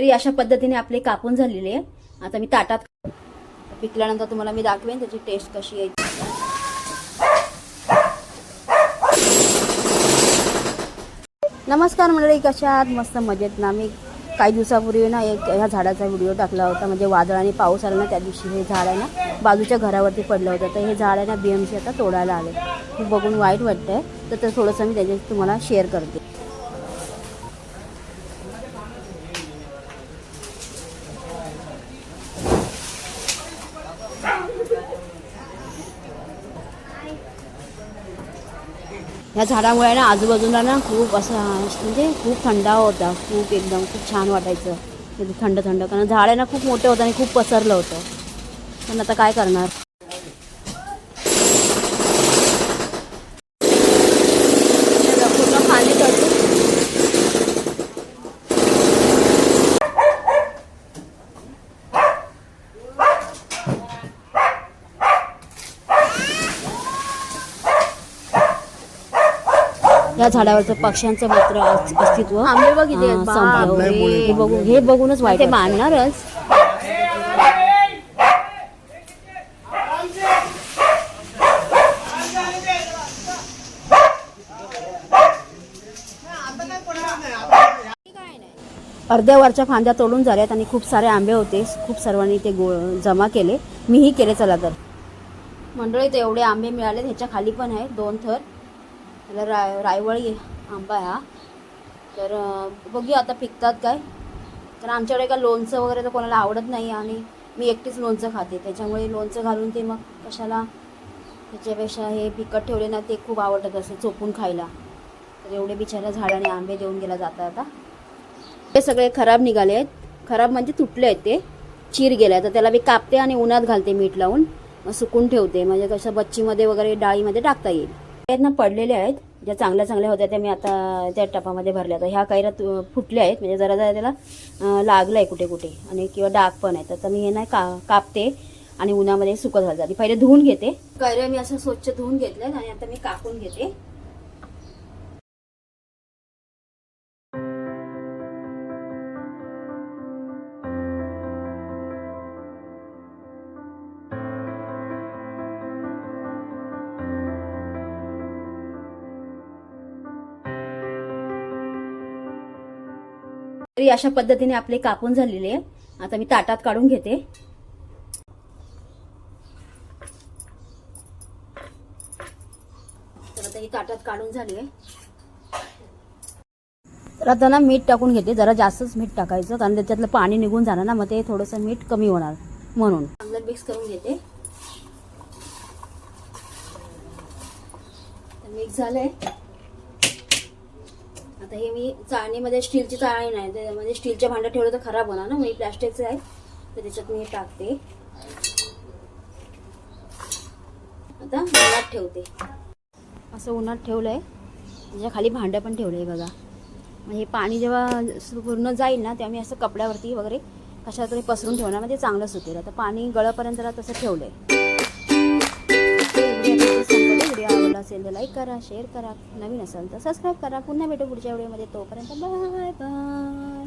तरी अशा पद्धतीने आपले कापून झालेले आहे आता मी ताटात पिकल्यानंतर तुम्हाला मी दाखवेन त्याची टेस्ट कशी आहे. नमस्कार मंडळी कशा आहात? मस्त मजेत ना. मी काही दिवसापूर्वी ना एक ह्या झाडाचा व्हिडिओ टाकला होता. म्हणजे वादळ आणि पाऊस आला ना त्या दिवशी हे झाड आहे ना बाजूच्या घरावरती पडलं होतं. तर हे झाड आहे ना बी एम सी आता तोडायला आले. बघून वाईट वाटतं आहे तर ते थोडंसं मी त्याच्याशी तुम्हाला शेअर करते. ह्या झाडामुळे ना आजूबाजूला ना खूप असं म्हणजे खूप थंडा होता. खूप एकदम खूप छान वाटायचं. म्हणजे थंड थंड. कारण झाड आहे ना खूप मोठं होतं आणि खूप पसरलं होतं. पण आता काय करणार पूर्ण खाली करतो या झाडावरचं पक्ष्यांचं मात्र अस- अस्तित्व आंबे बघ इथे आहेत, अं, बाप संपलं. रे. हे बघून हे बघूनच वाईट ते मानणारच अर्ध्या वरच्या फांद्या तोडून झाल्यात आणि खूप सारे आंबे होते. खूप सर्वांनी ते गो जमा केले. मीही केले चला तर. मंडळीत एवढे आंबे मिळाले ह्याच्या खाली पण आहेत दोन थर. त्याला राय रायवळी आंबा आहे हा. तर बघूया आता पिकतात काय. तर आमच्याकडे का लोणचं वगैरे तर कोणाला आवडत नाही आणि मी एकटीच लोणचं खाते. त्याच्यामुळे लोणचं घालून ते मग कशाला त्याच्यापेक्षा हे पिकट ठेवले ना ते खूप आवडत असं चोपून खायला. तर एवढे बिचाऱ्या झाडाने आंबे देऊन गेला जातात आता. हे सगळे खराब निघाले आहेत. खराब म्हणजे तुटले आहेत ते. चीर गेले तर त्याला मी कापते आणि उन्हात घालते मीठ लावून. मग सुकून ठेवते. म्हणजे कसं बच्चीमध्ये वगैरे डाळीमध्ये टाकता येईल. कैऱ्यांना पडलेल्या आहेत. ज्या चांगल्या चांगल्या होत्या त्या मी आता त्या टपामध्ये भरल्या तर ह्या कैऱ्या फुटल्या आहेत. म्हणजे जरा जरा त्याला लागलं आहे कुठे कुठे. आणि किंवा डाग पण आहे. तर मी हे नाही का कापते आणि उन्हामध्ये सुकत घालते. पहिले धुवून घेते. कैऱ्या मी असं स्वच्छ धुवून घेतल्या आणि आता मी कापून घेते. तरी अशा पद्धतीने आपले कापून झालेले आहे. आता मी ताटात काढून घेते. तर आता ही ताटात काढून झाली आहे. तर आता ना मीठ टाकून घेते. जरा जास्तच मीठ टाकायचं कारण त्याच्यातलं पाणी निघून जाणार ना मग ते थोडंसं मीठ कमी होणार म्हणून. चांगलं मिक्स करून घेते. मिक्स झालंय. आता हे मी चाळणीमध्ये स्टीलची चाळणी नाही म्हणजे स्टीलच्या भांड्यात ठेवलं तर खराब होणार ना म्हणजे मी प्लास्टिकचं आहे तर त्याच्यात मी टाकते. आता उन्हात ठेवते. असं उन्हात ठेवलंय. त्याच्याखाली भांडं पण ठेवलंय बघा. मग हे पाणी जेव्हा पूर्ण जाईल ना तेव्हा मी असं कपड्यावरती वगैरे कशाला तरी पसरून ठेवणार म्हणजे चांगलं सुटेल आता पाणी गळपर्यंत जरा तसं ठेवलंय. व्हिडिओ आवडला असेल तर लाईक करा शेअर करा. नवीन असेल तर सबस्क्राईब करा. पुन्हा भेटू पुढच्या व्हिडिओमध्ये तोपर्यंत बाय बाय